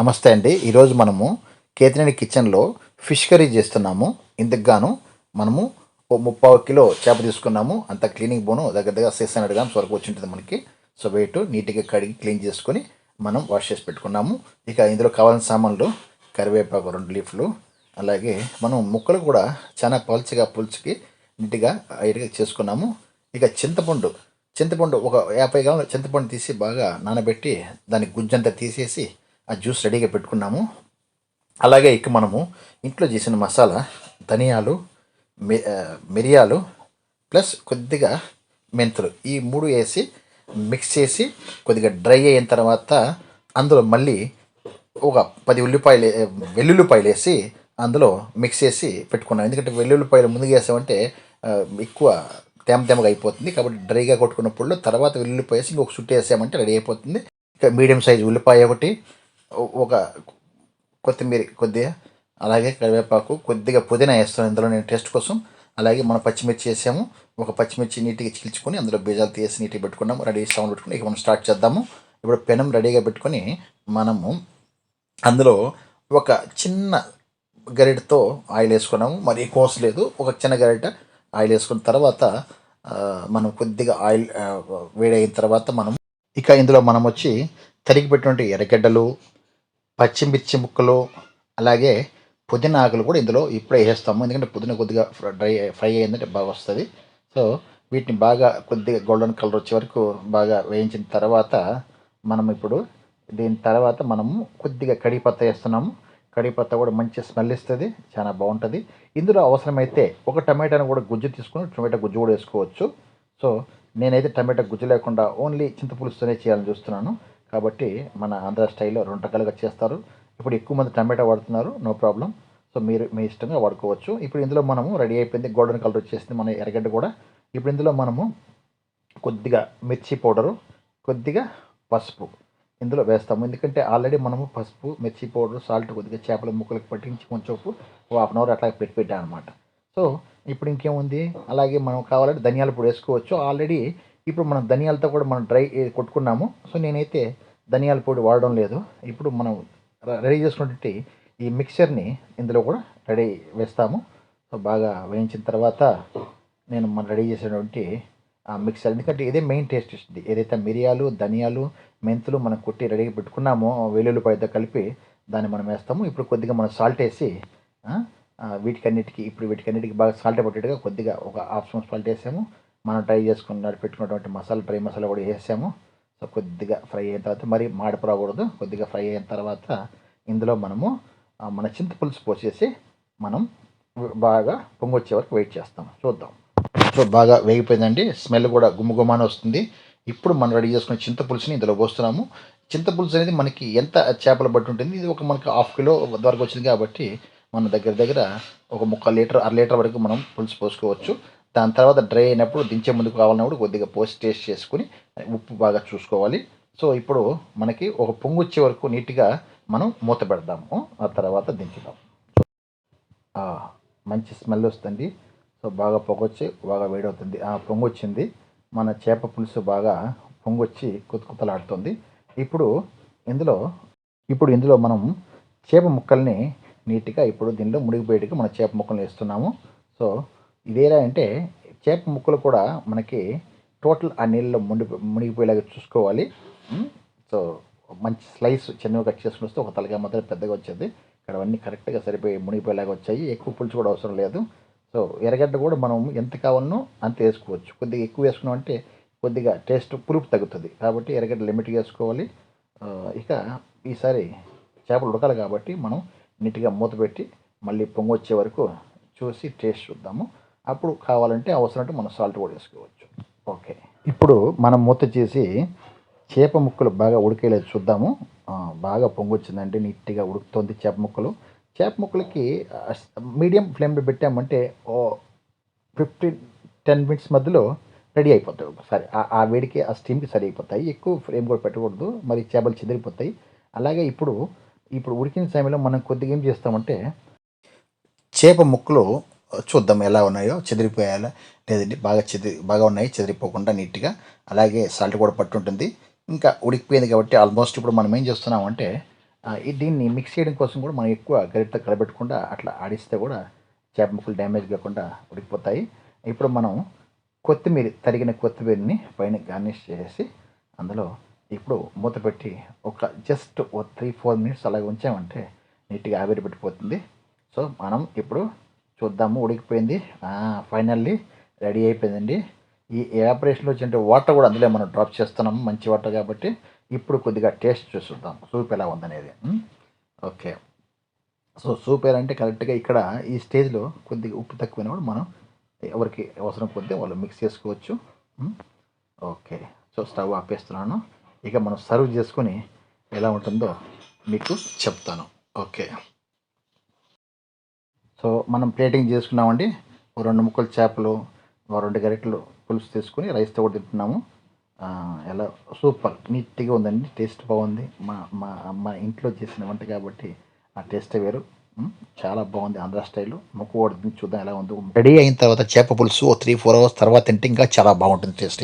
నమస్తే అండి. ఈరోజు మనము కేతినేని కిచెన్లో ఫిష్ కర్రీ చేస్తున్నాము. ఇందుకు గాను మనము ఓ ముప్పావు కిలో చేప తీసుకున్నాము. అంత క్లీనింగ్ బోను దగ్గర దగ్గర సిక్స్ హండ్రెడ్ గ్రామ్స్ వరకు వచ్చి ఉంటుంది మనకి. సో వెయిట్ నీట్గా కడిగి క్లీన్ చేసుకొని మనం వాష్ చేసి పెట్టుకున్నాము. ఇక ఇందులో కావాల్సిన సామాన్లు కరివేపాకు రెండు లీఫ్లు. అలాగే మనం ముక్కలు కూడా చాలా పలుచగా పులుచుకి నీట్గా ఐడిగా చేసుకున్నాము. ఇక చింతపండు. చింతపండు ఒక యాభై గ్రాముల చింతపండు తీసి బాగా నానబెట్టి దాని గుజ్జంతా తీసేసి ఆ జ్యూస్ రెడీగా పెట్టుకున్నాము. అలాగే ఇక మనము ఇంట్లో చేసిన మసాలా ధనియాలు మి- మిరియాలు ప్లస్ కొద్దిగా మెంతులు. ఈ మూడు వేసి మిక్స్ చేసి కొద్దిగా డ్రై అయిన తర్వాత అందులో మళ్ళీ ఒక పది ఉల్లిపాయలు వెల్లుల్లిపాయలు వేసి అందులో మిక్స్ చేసి పెట్టుకున్నాం. ఎందుకంటే వెల్లుల్లిపాయలు ముందుగా వేసామంటే ఎక్కువ తేమ తేమగా అయిపోతుంది. కాబట్టి డ్రైగా కొట్టుకున్నప్పుడు తర్వాత వెల్లుల్లిపాయ వేసి ఇంకొక చుట్టూ వేసామంటే రెడీ అయిపోతుంది. ఇక మీడియం సైజ్ ఉల్లిపాయ ఒకటి ఒక కొత్తిమీర కొద్దిగా అలాగే కరివేపాకు కొద్దిగా పుదీనా వేస్తాను ఇందులో నేను టేస్ట్ కోసం. అలాగే మనం పచ్చిమిర్చి వేసాము. ఒక పచ్చిమిర్చి నీట్గా చీల్చుకొని అందులో బీజాలు తీసి నీట్గా పెట్టుకున్నాము. రెడీ సౌండ్ పెట్టుకుని ఇక మనం స్టార్ట్ చేద్దాము. ఇప్పుడు పెనం రెడీగా పెట్టుకొని మనము అందులో ఒక చిన్న గరిటతో ఆయిల్ వేసుకున్నాము. మరి కోసలేదు లేదు. ఒక చిన్న గరిట ఆయిల్ వేసుకున్న తర్వాత మనం కొద్దిగా ఆయిల్ వేడి అయిన తర్వాత మనం ఇక ఇందులో మనం వచ్చి తరిగి పెట్టినటువంటి ఎర్రగడ్డలు పచ్చిమిర్చి ముక్కలు అలాగే పుదీనా ఆకులు కూడా ఇందులో ఇప్పుడే వేస్తాము ఎందుకంటే పుదీనా కొద్దిగా డ్రై ఫ్రై అయిందంటే బాగా వస్తుంది. సో వీటిని బాగా కొద్దిగా గోల్డెన్ కలర్ వచ్చే వరకు బాగా వేయించిన తర్వాత మనం ఇప్పుడు దీని తర్వాత మనము కొద్దిగా కడిపత్త వేస్తున్నాము. కడిపత్త కూడా మంచి స్మెల్ ఇస్తుంది చాలా బాగుంటుంది. ఇందులో అవసరమైతే ఒక టమాటాను కూడా గుజ్జు తీసుకుని టమాటా గుజ్జు కూడా వేసుకోవచ్చు. సో నేనైతే టమాటా గుజ్జు లేకుండా ఓన్లీ చింతపులుసుతోనే చేయాలని చూస్తున్నాను. కాబట్టి మన ఆంధ్ర స్టైల్లో రెండు రకాలుగా చేస్తారు. ఇప్పుడు ఎక్కువ మంది టమాటా వాడుతున్నారు నో ప్రాబ్లం. సో మీరు మీ ఇష్టంగా వాడుకోవచ్చు. ఇప్పుడు ఇందులో మనము రెడీ అయిపోయింది గోల్డెన్ కలర్ వచ్చేసింది మన ఎర్రగడ్డ కూడా. ఇప్పుడు ఇందులో మనము కొద్దిగా మిర్చి పౌడరు కొద్దిగా పసుపు ఇందులో వేస్తాము. ఎందుకంటే ఆల్రెడీ మనము పసుపు మిర్చి పౌడర్ సాల్ట్ కొద్దిగా చేపల ముక్కలకు పట్టించి కొంచెం హాఫ్ అన్ అవర్ అట్లా పెట్టి పెట్టాను అనమాట సో ఇప్పుడు ఇంకేముంది? అలాగే మనం కావాలంటే ధనియాలు ఇప్పుడు వేసుకోవచ్చు. ఆల్రెడీ ఇప్పుడు మనం ధనియాలతో కూడా మనం డ్రై కొట్టుకున్నాము. సో నేనైతే ధనియాల పొడి వాడడం లేదు. ఇప్పుడు మనం రెడీ చేసుకున్నటువంటి ఈ మిక్చర్ని ఇందులో కూడా రెడీ వేస్తాము. సో బాగా వేయించిన తర్వాత నేను మనం రెడీ చేసినటువంటి ఆ మిక్సర్. ఎందుకంటే ఇదే మెయిన్ టేస్ట్ ఇస్తుంది. ఏదైతే మిరియాలు ధనియాలు మెంతులు మనం కొట్టి రెడీ పెట్టుకున్నామో వెల్లుల్లిపాయతో కలిపి దాన్ని మనం వేస్తాము. ఇప్పుడు కొద్దిగా మనం సాల్ట్ వేసి వీటికన్నిటికి ఇప్పుడు వీటికన్నిటికి బాగా సాల్ట్ పట్టేట్టుగా కొద్దిగా ఒక హాఫ్ స్పూన్ సాల్ట్ వేసాము. మనం ట్రై చేసుకున్న పెట్టుకున్నటువంటి మసాలా డ్రై మసాలా కూడా వేసాము. సో కొద్దిగా ఫ్రై అయిన తర్వాత మరి మాడిపోరాకూడదు. కొద్దిగా ఫ్రై అయిన తర్వాత ఇందులో మనము మన చింతపులుసు పోసేసి మనం బాగా పొంగొచ్చే వరకు వెయిట్ చేస్తాం. చూద్దాం. సో బాగా వేగిపోయిందండి. స్మెల్ కూడా గుమ్మగుమ్మాని వస్తుంది. ఇప్పుడు మనం రెడీ చేసుకున్న చింతపులుసుని ఇందులో పోస్తున్నాము. చింతపులుసు అనేది మనకి ఎంత చేపలు బట్టి ఉంటుంది? ఇది ఒక మనకి హాఫ్ కిలో వరకు వచ్చింది కాబట్టి మన దగ్గర దగ్గర ఒక ముక్క లీటర్ అర లీటర్ వరకు మనం పులుసు పోసుకోవచ్చు. దాని తర్వాత డ్రై అయినప్పుడు దించే ముందుకు కావాలన్నప్పుడు కొద్దిగా పోస్ట్ టేస్ట్ చేసుకుని ఉప్పు బాగా చూసుకోవాలి. సో ఇప్పుడు మనకి ఒక పొంగు వచ్చే వరకు నీట్గా మనం మూత పెడదాము. ఆ తర్వాత దించుదాం. మంచి స్మెల్ వస్తుంది. సో బాగా పొగొచ్చి బాగా వేడవుతుంది. ఆ పొంగు వచ్చింది. మన చేప పులుసు బాగా పొంగొచ్చి కుతకుతలాడుతుంది. ఇప్పుడు ఇందులో ఇప్పుడు ఇందులో మనం చేప ముక్కల్ని నీట్గా ఇప్పుడు దీనిలో మునిగిపోయేట్టుగా మన చేప ముక్కల్ని వేస్తున్నాము. సో ఇదేలా అంటే చేప ముక్కలు కూడా మనకి టోటల్ ఆ నీళ్ళలో మునిగి మునిగిపోయేలాగా చూసుకోవాలి. సో మంచి స్లైస్ చిన్నగా కట్ చేసుకుని వస్తే ఒక తలగా మాత్రం పెద్దగా వచ్చేది. ఇక్కడ అన్నీ కరెక్ట్గా సరిపోయి మునిగిపోయేలాగా వచ్చాయి. ఎక్కువ పులుసు కూడా అవసరం లేదు. సో ఎర్రగడ్డ కూడా మనం ఎంత కావాలనో అంత వేసుకోవచ్చు. కొద్దిగా ఎక్కువ వేసుకున్నాం అంటే కొద్దిగా టేస్ట్ పులుపు తగ్గుతుంది. కాబట్టి ఎర్రగడ్డ లిమిట్గా వేసుకోవాలి ఇక ఈసారి చేపలు ఉడకాలి కాబట్టి మనం నీట్గా మూత పెట్టి మళ్ళీ పొంగు వచ్చే వరకు చూసి టేస్ట్ చూద్దాము. అప్పుడు కావాలంటే అవసరం మనం సాల్ట్ కూడా వేసుకోవచ్చు. ఓకే. ఇప్పుడు మనం మూత చేసి చేప ముక్కలు బాగా ఉడికేలేదు చూద్దాము. బాగా పొంగొచ్చిందంటే నీట్గా ఉడుకుతుంది చేప ముక్కలు. చేప ముక్కలకి మీడియం ఫ్లేమ్లో పెట్టామంటే ఓ ఫిఫ్టీన్ టెన్ మినిట్స్ మధ్యలో రెడీ అయిపోతాయి. ఒకసారి ఆ- ఆ వేడికి ఆ స్టీమ్కి సరి అయిపోతాయి ఎక్కువ ఫ్లేమ్ కూడా పెట్టకూడదు. మరి చేపలు చెదిరిపోతాయి. అలాగే ఇప్పుడు ఇప్పుడు ఉడికిన సమయంలో మనం కొద్దిగా ఏం చేస్తామంటే చేప ముక్కలు చూద్దాం ఎలా ఉన్నాయో. చెదిరిపోయాలా లేదండి బాగా చెదిరి బాగా ఉన్నాయి చెదిరిపోకుండా నీట్గా. అలాగే సాల్ట్ కూడా పట్టుంటుంది. ఇంకా ఉడికిపోయింది కాబట్టి ఆల్మోస్ట్ ఇప్పుడు మనం ఏం చేస్తున్నామంటే అంటే ఈ దీన్ని మిక్స్ చేయడం కోసం కూడా మనం ఎక్కువ గరిటతో కలబెట్టకుండా అట్లా ఆడిస్తే కూడా చేప ముక్కలు డ్యామేజ్ కాకుండా ఉడికిపోతాయి. ఇప్పుడు మనం కొత్తిమీర తరిగిన కొత్తిమీరని పైన గార్నిష్ చేసేసి అందులో ఇప్పుడు మూత పెట్టి ఒక జస్ట్ ఓ త్రీ ఫోర్ మినిట్స్ అలాగే ఉంచామంటే నీట్గా ఆవిరి పెట్టిపోతుంది. సో మనం ఇప్పుడు చూద్దాము ఉడికిపోయింది. ఫైనల్లీ రెడీ అయిపోయిందండి. ఈ ఎవాపరేషన్లో వచ్చిన వాటర్ కూడా అందులో మనం డ్రాప్ చేస్తున్నాము మంచి వాటర్ కాబట్టి. ఇప్పుడు కొద్దిగా టేస్ట్ చూసుద్దాం సూప్ ఎలా ఉందనేది. ఓకే. సో సూప్ ఎలా అంటే కరెక్ట్గా ఇక్కడ ఈ స్టేజ్లో కొద్దిగా ఉప్పు తక్కువైనా కూడా మనం ఎవరికి అవసరం కొద్దిగా వాళ్ళు మిక్స్ చేసుకోవచ్చు. ఓకే. సో స్టవ్ ఆపేస్తున్నాను. ఇక మనం సర్వ్ చేసుకొని ఎలా ఉంటుందో మీకు చెప్తాను. ఓకే. సో మనం ప్లేటింగ్ చేసుకున్నామండి. ఓ రెండు ముక్కలు చేపలు రెండు గరిటలు పులుసు తీసుకొని రైస్తో కూడా తింటున్నాము. ఎలా సూపర్ నీట్గా ఉందండి టేస్ట్ బాగుంది. మా మా మా ఇంట్లో చేసిన వంట కాబట్టి ఆ టేస్ట్ వేరు. చాలా బాగుంది ఆంధ్ర స్టైల్. ముక్కు కూడా చూద్దాం ఎలా ఉందో. రెడీ అయిన తర్వాత చేప పులుసు త్రీ ఫోర్ అవర్స్ తర్వాత తింటే ఇంకా చాలా బాగుంటుంది టేస్ట్.